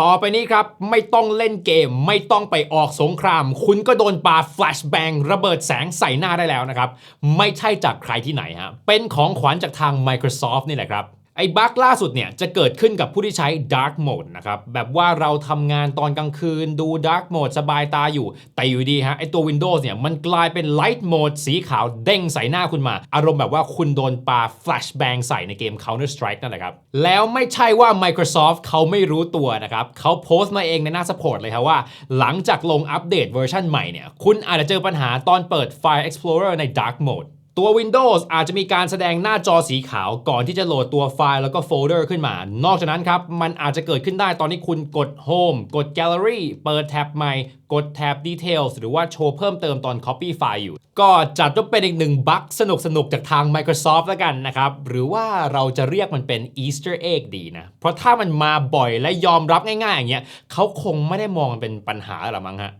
ต่อไปนี้ครับ ไม่ต้องเล่นเกมไม่ต้องไปออกสงคราม คุณก็โดนปาแฟลชแบงระเบิดแสงใส่หน้าได้แล้วนะครับ ไม่ใช่จากใครที่ไหนฮะเป็นของขวัญจากทาง Microsoft นี่แหละครับ ไอ้บั๊กล่าสุดเนี่ยจะเกิดขึ้นกับผู้ที่ใช้ Dark Mode นะครับ แบบว่าเราทำงานตอนกลางคืนดู Dark Mode สบายตาอยู่ แต่อยู่ดีฮะไอ้ตัว Windows เนี่ยมันกลายเป็น Light Mode สีขาวเด้งใส่หน้าคุณมา อารมณ์แบบว่าคุณโดนปา Flashbang ใส่ในเกม Counter Strike นั่นแหละครับ แล้วไม่ใช่ว่า Microsoft เขาไม่รู้ตัวนะครับเขาโพสต์มาเองในหน้า support เลยครับว่า หลังจากลงอัปเดตเวอร์ชันใหม่เนี่ยคุณอาจจะเจอปัญหาตอนเปิด File Explorer ใน Dark Mode ตัว Windows อาจจะมีการแสดงหน้าจอสีขาวก่อนที่จะโหลดตัวไฟล์แล้วก็โฟลเดอร์ขึ้นมา นอกจากนั้นครับ มันอาจจะเกิดขึ้นได้ตอนที่คุณกด Home กด Gallery เปิดแท็บใหม่ กดแท็บ Details หรือว่าโชว์เพิ่มเติมตอน Copy ไฟล์อยู่ ก็จัดว่าเป็นอีกหนึ่งบั๊กสนุกสนุกๆจากทาง Microsoft แล้วกันนะครับ หรือว่าเราจะเรียกมันเป็น Easter egg ดีนะ เพราะถ้ามันมาบ่อยและยอมรับง่ายๆอย่างเงี้ยเขาคงไม่ได้มองมันเป็นปัญหาหรอมั้งฮะ